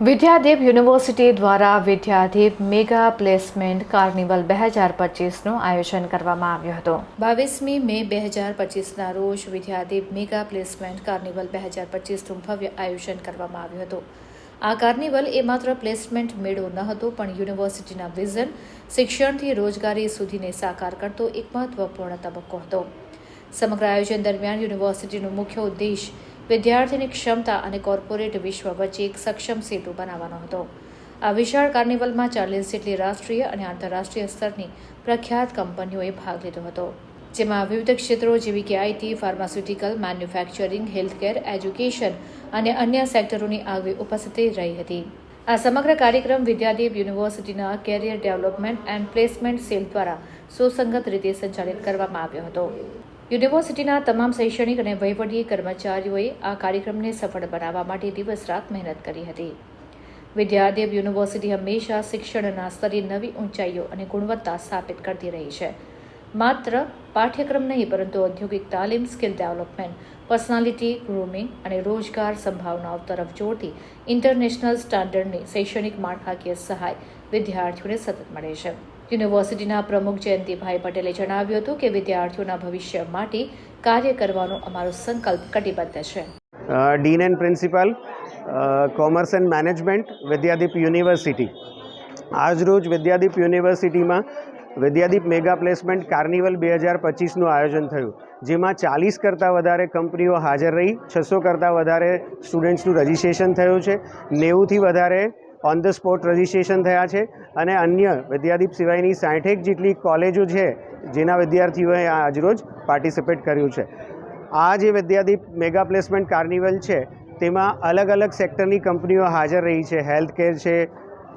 Vidyadeep university દ્વારા Vidyadeep mega placement carnival બે હજાર પચીસનું આયોજન કરવામાં આવ્યું હતું. બાવીસમી મે બે હજાર પચીસના રોજ વિદ્યાદીપ મેગા પ્લેસમેન્ટ કાર્નિવલ બે હજાર પચીસનું ભવ્ય આયોજન કરવામાં આવ્યું હતું. આ કાર્નિવલ એ માત્ર પ્લેસમેન્ટ મેળો ન હતો, પણ યુનિવર્સિટીના વિઝન, શિક્ષણથી રોજગારી સુધીને સાકાર કરતો એક મહત્વપૂર્ણ તબક્કો હતો. સમગ્ર આયોજન દરમિયાન યુનિવર્સિટીનો મુખ્ય ઉદ્દેશ વિદ્યાર્થીની ક્ષમતા અને કોર્પોરેટ વિશ્વ વચ્ચે એક સક્ષમ સેતુ બનાવવાનો હતો. આ વિશાળ કાર્નિવલમાં ચાલીસ જેટલી રાષ્ટ્રીય અને આંતરરાષ્ટ્રીય સ્તરની પ્રખ્યાત કંપનીઓએ ભાગ લીધો હતો, જેમાં વિવિધ ક્ષેત્રો જેવી કે IT pharmaceutical, manufacturing, healthcare, education અને અન્ય સેક્ટરોની આગવી ઉપસ્થિતિ રહી હતી. આ સમગ્ર કાર્યક્રમ વિદ્યાદીપ યુનિવર્સિટીના career development and placement cell દ્વારા સુસંગત રીતે સંચાલિત કરવામાં આવ્યો હતો. યુનિવર્સિટીના તમામ શૈક્ષણિક અને વહીવટી કર્મચારીઓએ આ કાર્યક્રમને સફળ બનાવવા માટે દિવસ રાત મહેનત કરી હતી. વિદ્યાદેવ યુનિવર્સિટી હંમેશા શિક્ષણના સ્તરે નવી ઊંચાઈઓ અને ગુણવત્તા સ્થાપિત કરતી રહી છે. માત્ર પાઠ્યક્રમ નહીં, પરંતુ ઔદ્યોગિક તાલીમ, સ્કિલ ડેવલપમેન્ટ, પર્સનાલિટી, ગ્રૂમિંગ અને રોજગાર સંભાવનાઓ તરફ જોડતી ઇન્ટરનેશનલ સ્ટાન્ડર્ડની શૈક્ષણિક માળખાકીય સહાય વિદ્યાર્થીઓને સતત મળે છે. યુનિવર્સિટીના પ્રમુખ જયંતિભાઈ પટેલે જણાવ્યું હતું કે વિદ્યાર્થીઓના ભવિષ્ય માટે કાર્ય કરવાનો અમારો સંકલ્પ કટિબદ્ધ છે. Dean and principal commerce and management, Vidyadeep university. આજરોજ વિદ્યાદીપ યુનિવર્સિટીમાં વિદ્યાદીપ મેગા પ્લેસમેન્ટ કાર્નિવલ બે હજાર પચીસનું આયોજન થયું, જેમાં ચાલીસ કરતાં વધારે કંપનીઓ હાજર રહી, છસો કરતાં વધારે સ્ટુડન્ટ્સનું રજિસ્ટ્રેશન થયું છે, નેવુંથી વધારે ઓન ધ સ્પોટ રજિસ્ટ્રેશન થયા છે અને અન્ય વિદ્યાદીપ સિવાયની સાઠેક જેટલી કોલેજો છે જેના વિદ્યાર્થીઓએ આ આજરોજ પાર્ટિસિપેટ કર્યું છે. આ જે વિદ્યાદીપ મેગા પ્લેસમેન્ટ કાર્નિવલ છે, તેમાં અલગ અલગ સેક્ટરની કંપનીઓ હાજર રહી છે. હેલ્થ કેર છે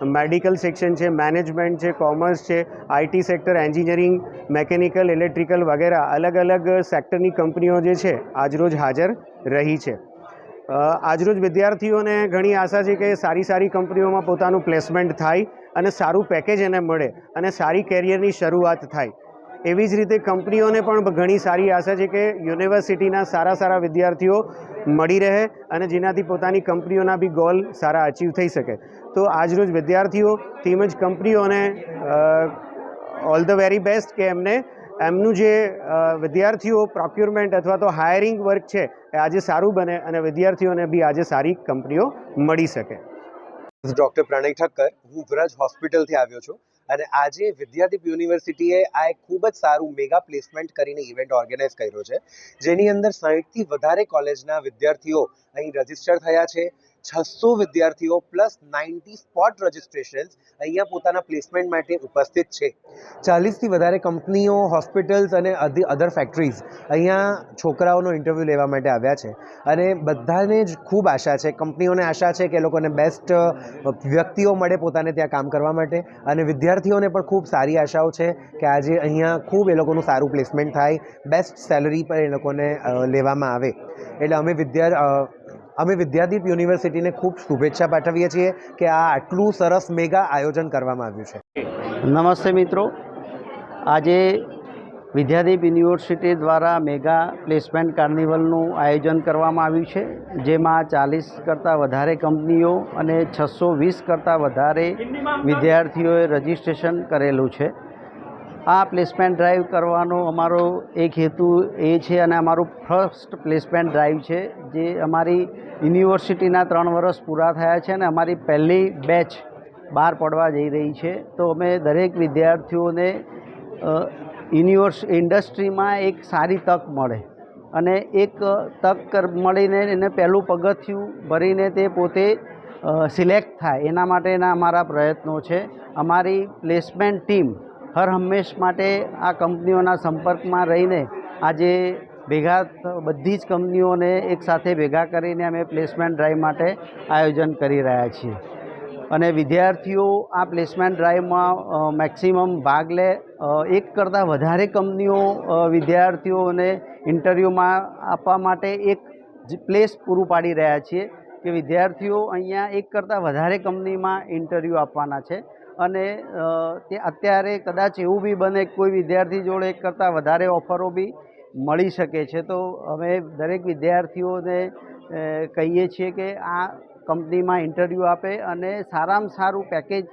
મેડિકલ સેક્શન છે મેનેજમેન્ટ છે કોમર્સ છે IT sector engineering mechanical electrical વગેરે અલગ અલગ સેક્ટરની કંપનીઓ જે છે આજરોજ હાજર રહી છે. આજરોજ વિદ્યાર્થીઓને ઘણી આશા છે કે સારી સારી કંપનીઓમાં પોતાનું પ્લેસમેન્ટ થાય અને સારું પેકેજ એને મળે અને સારી કેરિયરની શરૂઆત થાય. એવી જ રીતે કંપનીઓને પણ ઘણી સારી આશા છે કે યુનિવર્સિટીના સારા સારા વિદ્યાર્થીઓ મળી રહે અને જેનાથી પોતાની કંપનીઓના બી ગોલ સારા અચીવ થઈ શકે. તો આજરોજ વિદ્યાર્થીઓ, તેમજ કંપનીઓને ઓલ ધ વેરી બેસ્ટ કે એમને એમનું જે વિદ્યાર્થીઓ પ્રોક્યુરમેન્ટ અથવા તો હાયરિંગ વર્ક છે, એ આજે સારું બને અને વિદ્યાર્થીઓને બી આજે સારી કંપનીઓ મળી શકે. ડૉક્ટર પ્રણય ઠક્કર, હું વ્રજ હોસ્પિટલથી આવ્યો છું અને આજે વિદ્યાદીપ યુનિવર્સિટીએ આ એક ખૂબ જ સારું મેગા પ્લેસમેન્ટ કરીને ઇવેન્ટ ઓર્ગેનાઇઝ કર્યો છે. જેની અંદર સાહીઠથી વધારે કોલેજના વિદ્યાર્થીઓ અહીં રજિસ્ટર થયા છે. છસો વિદ્યાર્થીઓ પ્લસ નાઇન્ટી સ્પોટ રજિસ્ટ્રેશન્સ અહીંયા પોતાના પ્લેસમેન્ટ માટે ઉપસ્થિત છે. ચાલીસથી વધારે કંપનીઓ હોસ્પિટલ્સ અને અધર ફેક્ટરીઝ અહીંયા છોકરાઓનો ઇન્ટરવ્યૂ લેવા માટે આવ્યા છે. અને બધાને જ ખૂબ આશા છે, કંપનીઓને આશા છે કે એ લોકોને બેસ્ટ વ્યક્તિઓ મળે પોતાને ત્યાં કામ કરવા માટે. અને વિદ્યાર્થીઓને પણ ખૂબ સારી આશાઓ છે કે આજે અહીંયા ખૂબ એ લોકોનું સારું પ્લેસમેન્ટ થાય બેસ્ટ સેલરી પર એ લોકોને લેવામાં આવે. એટલે અમે વિદ્યા અમે વિદ્યાદીપ યુનિવર્સિટીને ખૂબ શુભેચ્છા પાઠવીએ છીએ કે આ આટલું સરસ મેગા આયોજન કરવામાં આવ્યું છે. નમસ્તે મિત્રો. આજે વિદ્યાદીપ યુનિવર્સિટી દ્વારા મેગા પ્લેસમેન્ટ કાર્નિવલનું આયોજન કરવામાં આવ્યું છે, જેમાં ચાલીસ કરતાં વધારે કંપનીઓ અને છસો વીસ કરતાં વધારે વિદ્યાર્થીઓએ રજિસ્ટ્રેશન કરેલું છે. આ પ્લેસમેન્ટ ડ્રાઈવ કરવાનો અમારો એક હેતુ એ છે અને અમારું ફર્સ્ટ પ્લેસમેન્ટ ડ્રાઈવ છે, જે અમારી યુનિવર્સિટીના ત્રણ વર્ષ પૂરા થયા છે અને અમારી પહેલી બેચ બહાર પડવા જઈ રહી છે. તો અમે દરેક વિદ્યાર્થીઓને યુનિવર્સ, ઇન્ડસ્ટ્રીમાં એક સારી તક મળે અને એક તક મળીને એને પહેલું પગથિયું ભરીને તે પોતે સિલેક્ટ થાય. એના માટેના અમારા પ્રયત્નો છે. અમારી પ્લેસમેન્ટ ટીમ હર હંમેશ માટે આ કંપનીઓના સંપર્કમાં રહીને આજે ભેગા બધી જ કંપનીઓને એકસાથે ભેગા કરીને અમે પ્લેસમેન્ટ ડ્રાઈવ માટે આયોજન કરી રહ્યા છીએ. અને વિદ્યાર્થીઓ આ પ્લેસમેન્ટ ડ્રાઈવમાં મેક્સિમમ ભાગ લે એક કરતાં વધારે કંપનીઓ વિદ્યાર્થીઓને ઇન્ટરવ્યૂમાં આપવા માટે એક પ્લેસ પૂરું પાડી રહ્યા છીએ કે વિદ્યાર્થીઓ અહીંયા એક કરતાં વધારે કંપનીમાં ઇન્ટરવ્યૂ આપવાના છે. અને તે અત્યારે કદાચ એવું બી બને કોઈ વિદ્યાર્થી જોડે એક કરતાં વધારે ઓફરો બી મળી શકે છે. તો અમે દરેક વિદ્યાર્થીઓને કહીએ છીએ કે આ કંપનીમાં ઇન્ટરવ્યૂ આપે અને સારામાં સારું પેકેજ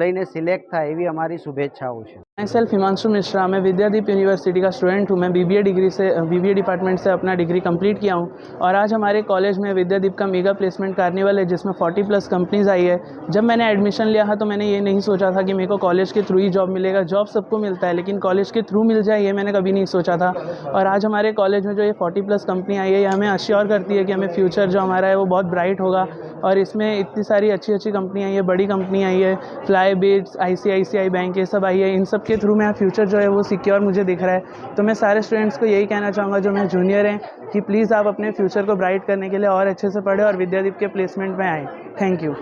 લઈને સિલેક્ટ થાય એવી અમારી શુભેચ્છાઓ છે मैं सेल्फ हिमांशु मिश्रा मैं विद्यादीप यूनिवर्सिटी का स्टूडेंट हूँ मैं बीबीए डिग्री से बीबीए डिपार्टमेंट से अपना डिग्री कंप्लीट किया हूँ और आज हमारे कॉलेज में विद्यादीप का मेगा प्लेसमेंट कार्निवल है जिसमें 40 प्लस कंपनीज आई है जब मैंने एडमिशन लिया था तो मैंने ये नहीं सोचा था कि मेरे को कॉलेज के थ्रू ही जॉब मिलेगा जॉब सबको मिलता है लेकिन कॉलेज के थ्रू मिल जाए ये मैंने कभी नहीं सोचा था और आज हमारे कॉलेज में जो ये 40 प्लस कंपनी आई है ये हमें अश्योर करती है कि हमें फ्यूचर जो हमारा है वो बहुत ब्राइट होगा और इसमें इतनी सारी अच्छी अच्छी कंपनी आई है बड़ी कंपनी आई है fly Flybits, I C I C I bank, ये सब आई है। इन सब के थ्रू मेरा फ्यूचर जो है वो सिक्योर मुझे दिख रहा है। तो मैं सारे स्टूडेंट्स को यही कहना चाहूँगा, जो मेरे जूनियर हैं, कि प्लीज़ आप अपने फ्यूचर को ब्राइट करने के लिए और अच्छे से पढ़े और विद्यादीप के प्लेसमेंट में आएँ। Thank you